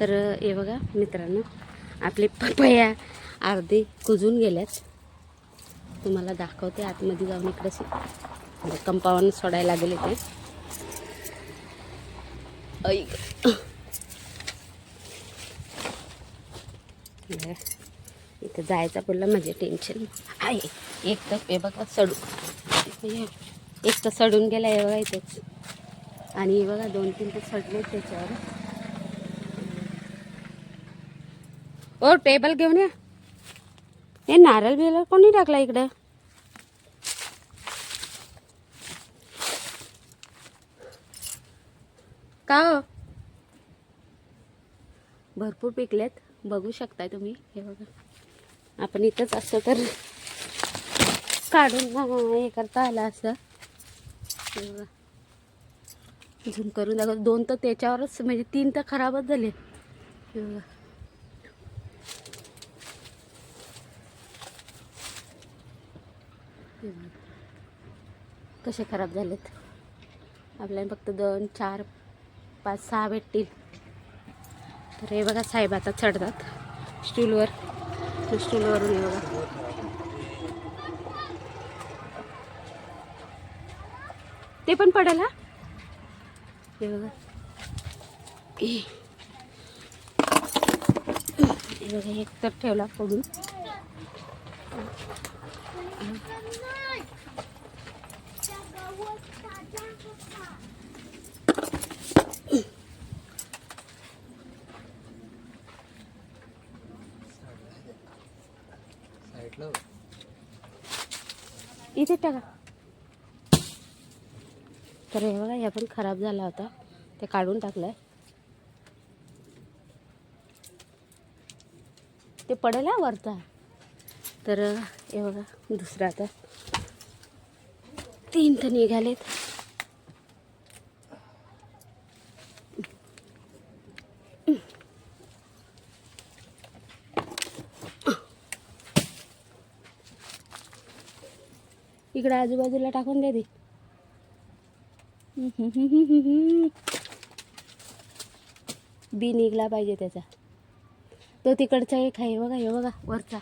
तर हे बघा मित्रांनो आपले पपया अर्धे कुजून गेल्यात तुम्हाला दाखवते आतमध्ये जाऊन इकडे म्हणजे कंपाऊंड सोडायला लागेल इथे ऐक इथं जायचा बोलला म्हणजे टेन्शन आहे एक तर हे बघा सडू एक तर सडून गेला हे बघा इथेच. आणि हे बघा दोन तीन तर सडले त्याच्यावर. ओ टेबल घेऊन या. हे नारळ बिरळ कोणी टाकला इकडं? का हो? भरपूर पिकलेत. बघू शकताय तुम्ही. हे बघा. आपण इथंच असतो तर काढून हे करता आलं असं. हे झूम करून दाखव दोन तर त्याच्यावरच म्हणजे तीन तर खराबच झाले. हे बघा हे बघा. कसे खराब झालेत? आपल्याला फक्त दोन चार पाच सहा भेटतील. तर हे बघा साहेब आता चढतात. स्टूलवर. स्टूलवरून हे बघा. ते पण पडेल हा? हे बघा. हे हे बघा एक तर ठेवला पडून इथे टाका. तर हे बघा ह्या पण खराब झाला होता. ते काढून टाकलंय. ते पडेल हा वरचा. तर हे बघा दुसरा आता. तीन तर निघालेत. इकडे आजूबाजूला टाकून दे दे. बी निघला पाहिजे त्याचा. तो तिकडचा एक आहे बघा हे बघा वरचा.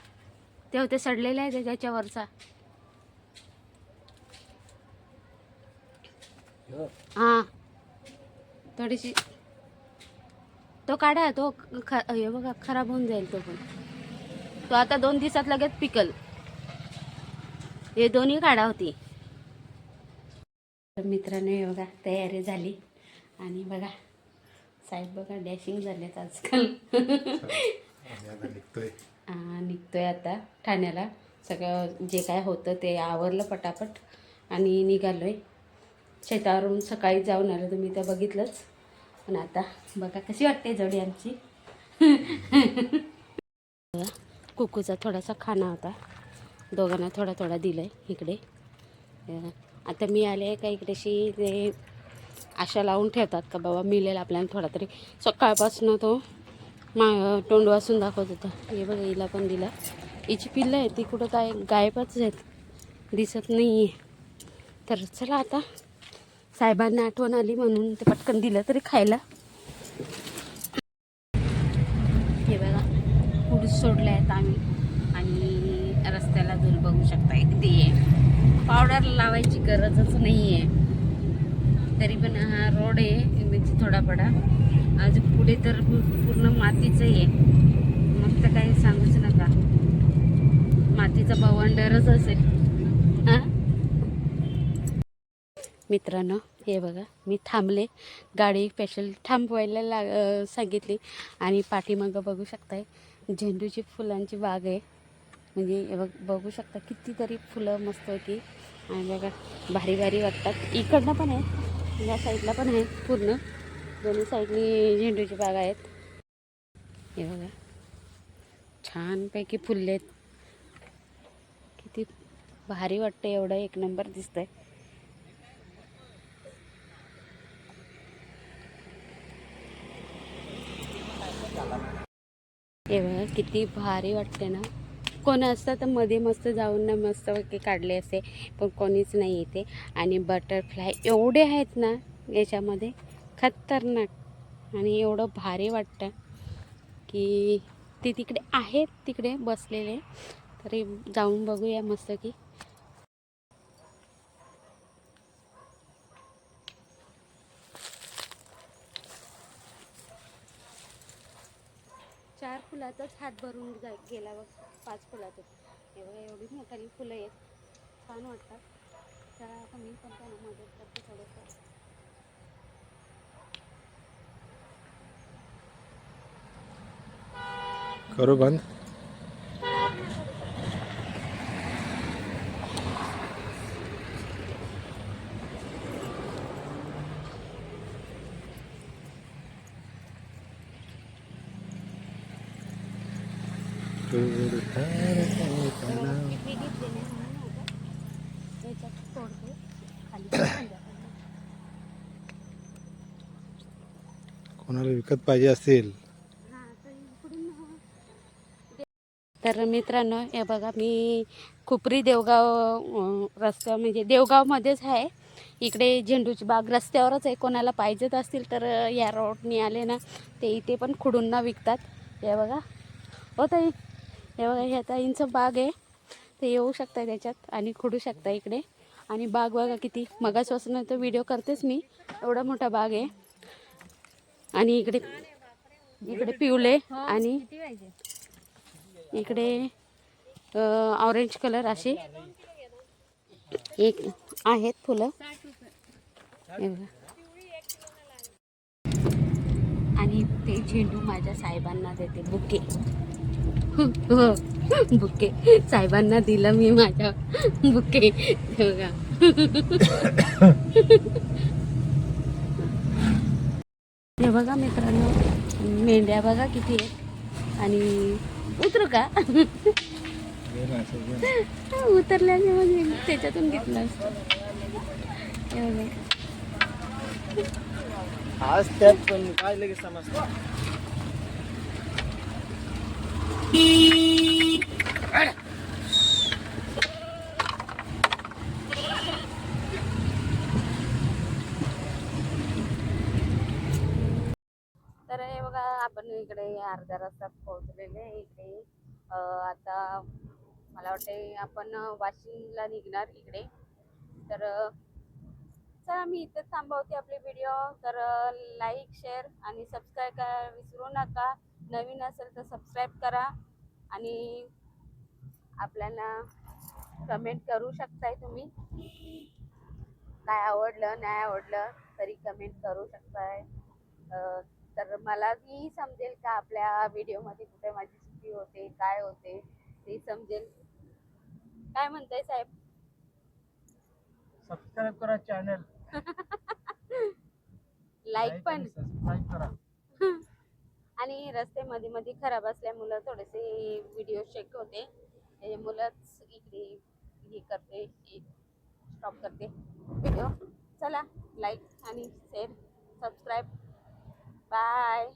ते ते सडलेले आहे त्याच्यावरचा. हां. थोडीशी. तो काढा तो ख हे बघा खराब होऊन जाईल तो पण. तो आता दोन दिवसात लगेच पिकल. हे दोन्ही काढा होती. मित्रांनो हे बघा तयारी झाली. आणि बघा साहेब बघा डॅशिंग झालेत आजकाल. निघतो आहे आता ठाण्याला. सगळं जे काय होतं ते आवरलं पटापट आणि निघालो आहे शेतावरून सकाळी जाऊन आलो तुम्ही तर बघितलंच. पण आता बघा कशी वाटते जोडी आमची. कुकूचा थोडासा खाना होता. दोघांना थोडा थोडा दिलाय इकडे. आता मी आले का इकडेशी ते आशा लावून ठेवतात का बाबा मिळेल आपल्याला थोडा तरी. सकाळपासून तो मा तोंड वाचून दाखवत होता. हे बघा हिला पण दिला. हिची पिल्लं आहे ती कुठं काय गायबच आहेत. दिसत नाही आहे तर चला आता. साहेबांना आठवण आली म्हणून ते पटकन दिलं तरी खायला. हे बघा पुढे सोडले आहेत आम्ही. आणि रस्त्याला दूर बघू शकता किती आहे पावडर लावायची गरजच नाही आहे तरी पण हा रोड आहे म्हणजे थोडा पडा अजून पुढे तर पूर्ण मातीचं आहे. मग तर काही सांगूच नका. मातीचा बवंडरच असेल. हां? मित्रांनो हे बघा मी थांबले. गाडी स्पेशल थांबवायला लाग सांगितली. आणि पाठीमागं बघू शकताय झेंडूची फुलांची बाग आहे. म्हणजे हे बघ बघू शकता कितीतरी फुलं मस्त होती. आणि बघा भारी भारी वाटतात. इकडनं पण आहे. या साईडला पण आहे पूर्ण. दोन्ही साईडनी झेंडूची बाग आहेत. हे बघा. छानपैकी फुलले आहेत. किती भारी वाटतं एवढं. एक नंबर दिसतंय. हे बघा किती भारी वाटते ना. कोण असतं तर मध्ये मस्त जाऊन ना मस्त काढले असते पण कोणीच नाही इथे. आणि बटरफ्लाय एवढे आहेत ना याच्यामध्ये खतरनाक. आणि एवढं भारी वाटतं की ते तिकडे आहेत तिकडे बसलेले. तरी जाऊन बघूया मस्त की चार फुलातच हात भरून जाय गेला बघ पाच फुलातच एवढं एवढी मोठाली फुलं आहेत. छान वाटतात. तर आता मी पण त्यांना मदत करते थोडंसं. करू बंद? कोणाला विकत पाहिजे असेल? तर मित्रांनो हे बघा मी खुपरी देवगाव अं, रस्ता म्हणजे देवगावमध्येच आहे. इकडे झेंडूची बाग रस्त्यावरच आहे. कोणाला पाहिजेत असतील तर या रोडनी आले ना ते इथे पण खुडूंना विकतात. हे बघा. हो ताई. हे बघा ह्या ताईंचं बाग आहे. ते येऊ शकता त्याच्यात आणि खुडू शकता इकडे. आणि बाग बघा किती. मगाचपासून तर व्हिडिओ करतेच मी. एवढा मोठा बाग आहे. आणि इकडे इकडे पिवले आणि इकडे ऑरेंज कलर असे एक आहेत फुलं. आणि ते झेंडू माझ्या साहेबांना देते. बुके. बुके. साहेबांना दिलं मी माझ्या बुके. हे बघा. हे बघा मित्रांनो मेंढ्या बघा किती आहेत. आणि उतरू का? उतरल्याने मग मी त्याच्यातून घेतलं असतं. आज त्यात पण काय लगेच समजतं? तर हे बघा आपण इकडे अर्ध्या रस्त्यात पोहोचलेले इकडे आता मला वाटते आपण वाशिमला निघणार इकडे. तर चला मी इथेच थांबवते आपली व्हिडिओ तर लाईक शेअर आणि सबस्क्राईब करा विसरू नका. नवीन असेल तर सबस्क्राईब करा आणि आपल्याला कमेंट करू शकताय तुम्ही. काय आवडलं नाही आवडलं तरी कमेंट करू शकताय. तर मलाही समजेल का आपल्या व्हिडिओमध्ये कुठे माझी चुकी होते काय होते ते समजेल. काय म्हणताय साहेब? सबस्क्राईब करा चॅनल लाईक पण. सबस्क्राईब करा. आणि रस्ते मध्ये मध्ये खराब असल्यामुळं थोडेसे व्हिडिओ चेक होते. मुलंच इकडे हे करते स्टॉप करते. व्हिडिओ चला लाईक आणि शेअर सबस्क्राईब बाय